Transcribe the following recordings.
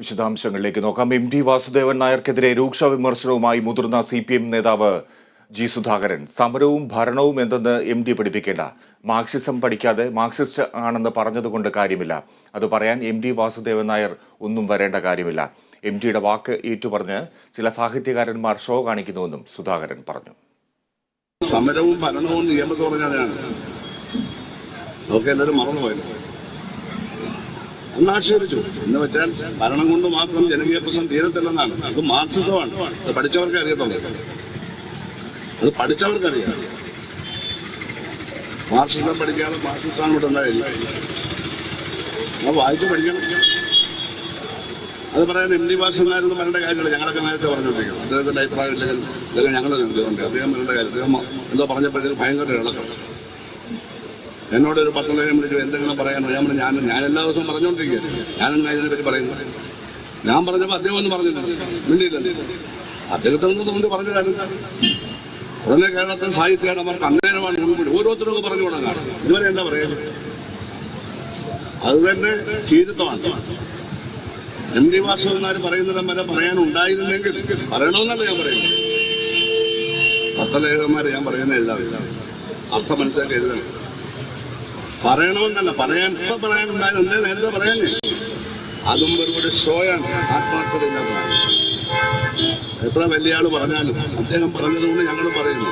വിശദാംശങ്ങളിലേക്ക് നോക്കാം. M T Vasudevan നായർക്കെതിരെ രൂക്ഷ വിമർശനവുമായി മുതിർന്ന സി പി എം നേതാവ് ജി സുധാകരൻ. സമരവും ഭരണവും എന്തെന്ന് എം ഡി പഠിപ്പിക്കേണ്ട. മാർക്സിസം പഠിക്കാതെ മാർക്സിസ്റ്റ് ആണെന്ന് പറഞ്ഞതുകൊണ്ട് കാര്യമില്ല. അത് പറയാൻ എം ടി വാസുദേവൻ നായർ ഒന്നും വരേണ്ട കാര്യമില്ല. എം ടിയുടെ വാക്ക് ഏറ്റുപറഞ്ഞ് ചില സാഹിത്യകാരന്മാർ ഷോ കാണിക്കുന്നുവെന്നും സുധാകരൻ പറഞ്ഞു. സമരവും ഭരണവും നിയമസഭ ആക്ഷേപിച്ചു? എന്ന് വെച്ചാൽ ഭരണം കൊണ്ട് മാത്രം ജനകീയ പ്രശ്നം തീരത്തില്ലെന്നാണ്. അത് മാർക്സിസമാണ്. അത് പഠിച്ചവർക്ക് അറിയത്തുള്ളൂ. അത് പഠിച്ചവർക്കറിയാം മാർക്സിസം പഠിക്കാതെ മാർക്സിസ്റ്റാണ് അങ്ങോട്ട് അത് വായിച്ചു പഠിക്കണം. അത് പറയാൻ എം ഡി വാസുനാരെന്ന് പറയേണ്ട കാര്യമില്ല. ഞങ്ങളൊക്കെ നേരത്തെ പറഞ്ഞുകൊണ്ടിരിക്കുന്നത് അദ്ദേഹത്തിന്റെ അഭിപ്രായം ഇല്ലെങ്കിൽ ഇതൊക്കെ ഞങ്ങൾ ഉണ്ട് അദ്ദേഹം പറയേണ്ട കാര്യം അദ്ദേഹം എന്തോ പറഞ്ഞപ്പോഴത്തേക്ക് ഭയങ്കര ഇളക്കം. എന്നോട് ഒരു പത്ത് ലക്ഷം വിളിച്ചു എന്തെങ്കിലും പറയാനോ ഞാൻ ഞാൻ ഞാൻ എല്ലാ ദിവസവും പറഞ്ഞുകൊണ്ടിരിക്കുകയാണ് ഞാനെന്നാ ഇതിനെപ്പറ്റി പറയുന്നു ഞാൻ പറഞ്ഞപ്പോൾ അദ്ദേഹം ഒന്നും പറഞ്ഞില്ല മിണ്ടിയില്ല അദ്ദേഹത്തെ ഒന്ന് തോന്നി പറഞ്ഞു കാര്യം ഉടനെ കേരളത്തെ സാഹിത്യകാരന്മാർക്ക് അന്നേരമാണ് മുൻകൂടി ഓരോരുത്തരും പറഞ്ഞു തുടങ്ങാണ് ഇതുവരെ എന്താ പറയുക? അത് തന്നെ കീരിത്വമാണ് എം ഡി വാസുവന്മാർ പറയുന്നിടം വരെ പറയാനുണ്ടായിരുന്നെങ്കിൽ പറയണമെന്നല്ല ഞാൻ പറയുന്നത്. പത്തലേഖന്മാരെ ഞാൻ പറയുന്ന എഴുതാവില്ല അർത്ഥം മനസ്സിലാക്കി എഴുതണം. പറയണമെന്നല്ല പറയാൻ പറയാനുണ്ടായത് എന്തേ നേരത്തെ പറയാനേ? അതും ഒരു ഷോയാണ് ആത്മാർത്ഥത എത്ര വലിയ ആൾ പറഞ്ഞാലും അദ്ദേഹം പറഞ്ഞതുകൊണ്ട് ഞങ്ങൾ പറയുന്നു.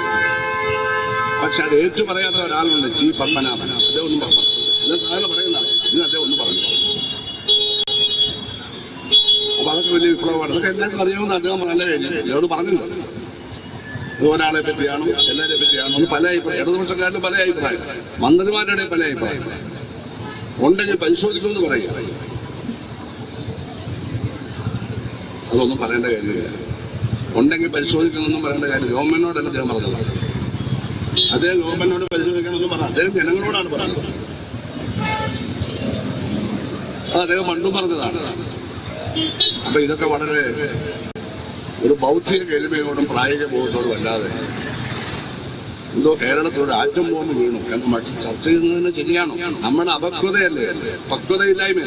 പക്ഷെ അത് ഏറ്റു പറയാത്ത ഒരാളുണ്ട് ജി പത്മനാഭൻ. അദ്ദേഹം ഒന്നും പറഞ്ഞു. അദ്ദേഹം താഴെ പറയുന്ന ഇന്ന് അദ്ദേഹം ഒന്നും പറഞ്ഞു. അപ്പൊ അതൊക്കെ വലിയ വിപ്ലവമാണ്. അതൊക്കെ എല്ലാവർക്കും അറിയാവുന്ന അദ്ദേഹം നല്ല കഴിഞ്ഞു എന്നോട് പറഞ്ഞില്ല ഇത് ഒരാളെ പറ്റിയാണോ എല്ലാരെ പറ്റിയാണോ പല അഭിപ്രായം. ഇടതുപക്ഷക്കാരിലും പല അഭിപ്രായം. മന്ത്രിമാരുടെ പല അഭിപ്രായം. ഉണ്ടെങ്കിൽ പരിശോധിക്കുമെന്ന് പറയുക അതൊന്നും പറയേണ്ട കാര്യമില്ല. ഉണ്ടെങ്കിൽ പരിശോധിക്കണമെന്നും പറയേണ്ട കാര്യം ഗവൺമെന്റിനോടല്ല അദ്ദേഹം പറഞ്ഞത്. അദ്ദേഹം ഗവൺമെന്റിനോട് പരിശോധിക്കണമെന്നും പറഞ്ഞു അദ്ദേഹം ജനങ്ങളോടാണ് പറഞ്ഞത്. അദ്ദേഹം പണ്ടും പറഞ്ഞതാണ്. അപ്പൊ ഇതൊക്കെ വളരെ ഒരു ബൗദ്ധിക എളിമയോടും പ്രായോഗിക ബോധത്തോടും അല്ലാതെ എന്തോ കേരളത്തിൽ ഒരു ആറ്റം ബോംബ് വീണു എന്ന് മറ്റു ചർച്ച ചെയ്യുന്നത് തന്നെ ശരിയാണോ? നമ്മുടെ അപക്വതയല്ലേ? പക്വതയില്ലായ്മ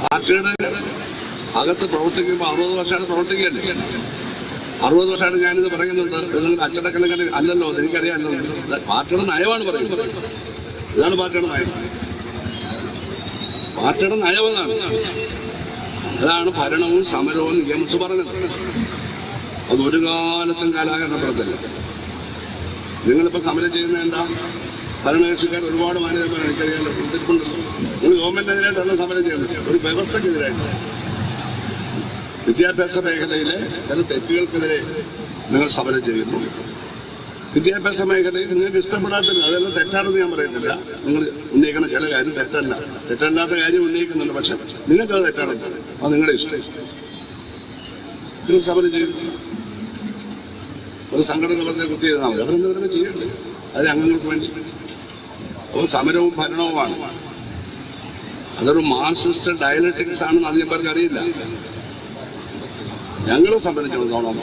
പാർട്ടിയുടെ അകത്ത് പ്രവർത്തിക്കുമ്പോൾ അറുപത് വർഷമാണ് പ്രവർത്തിക്കുകയല്ലേ? അറുപത് വർഷമാണ് ഞാനിത് പറയുന്നുണ്ട്. നിങ്ങൾ അച്ചടക്കണക്കിന് അല്ലല്ലോ എനിക്കറിയാമല്ലോ പാർട്ടിയുടെ നയമാണ് പറയുന്നത്. ഇതാണ് പാർട്ടിയുടെ നയം. പാർട്ടിയുടെ നയമെന്നാണ്. അതാണ് ഭരണവും സമരവും നിയമസ് പറഞ്ഞത്. അത് ഒരു കാലത്തും കാലാകരണപ്പെടുത്തില്ല നിങ്ങളിപ്പോ സമരം ചെയ്യുന്ന എന്താ? ഭരണകക്ഷിക്കാർ ഒരുപാട് മാന്യതമാർ എനിക്കറിയാലോ പ്രതിഫലമുണ്ടല്ലോ നിങ്ങൾ ഗവൺമെന്റിനെതിരായിട്ടല്ല സമരം ചെയ്യുന്നത്. ഒരു വ്യവസ്ഥക്കെതിരായിട്ട് വിദ്യാഭ്യാസ മേഖലയിലെ ചില തെറ്റുകൾക്കെതിരെ നിങ്ങൾ സമരം ചെയ്യുന്നു. വിദ്യാഭ്യാസ മേഖലയിൽ നിങ്ങൾക്ക് ഇഷ്ടപ്പെടാത്തില്ല അതെല്ലാം തെറ്റാണെന്ന് ഞാൻ പറയുന്നില്ല. നിങ്ങൾ ഉന്നയിക്കുന്ന ചില കാര്യം തെറ്റല്ല. തെറ്റല്ലാത്ത കാര്യം ഉന്നയിക്കുന്നുണ്ട്. പക്ഷെ നിങ്ങൾക്ക് അത് തെറ്റാണ് അത് നിങ്ങളുടെ ഇഷ്ടം. നിങ്ങൾ സമരം ചെയ്യും. ഒരു സംഘടന പറഞ്ഞ കുത്തി ചെയ്താൽ മതി. അവരെന്ത് വെറുതെ ചെയ്യണ്ടേ അത് അംഗങ്ങൾക്ക് വേണ്ടി. അപ്പോൾ സമരവും ഭരണവുമാണ്. അതൊരു മാർസിസ്റ്റ് ഡയലറ്റിക്സ് ആണെന്ന് അധികം പേർക്ക് അറിയില്ല. ഞങ്ങളെ സംബന്ധിച്ചിടത്തോളം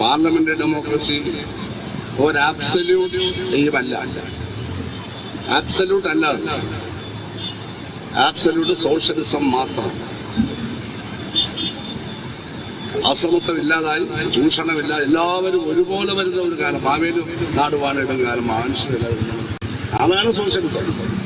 പാർലമെന്റ് ഡെമോക്രസി ഒരു ആബ്സല്യൂട്ട് എയിമല്ല ആബ്സല്യൂട്ട് അല്ല. ആബ്സല്യൂട്ട് സോഷ്യലിസം മാത്രം. അസമത്വം ഇല്ലാതായി ചൂഷണമില്ല എല്ലാവരും ഒരുപോലെ വരുന്ന ഒരു കാലം. ഭാവിയിലും നാടുവാണിടും കാലം മനുഷ്യരില്ല അതാണ് സോഷ്യലിസം.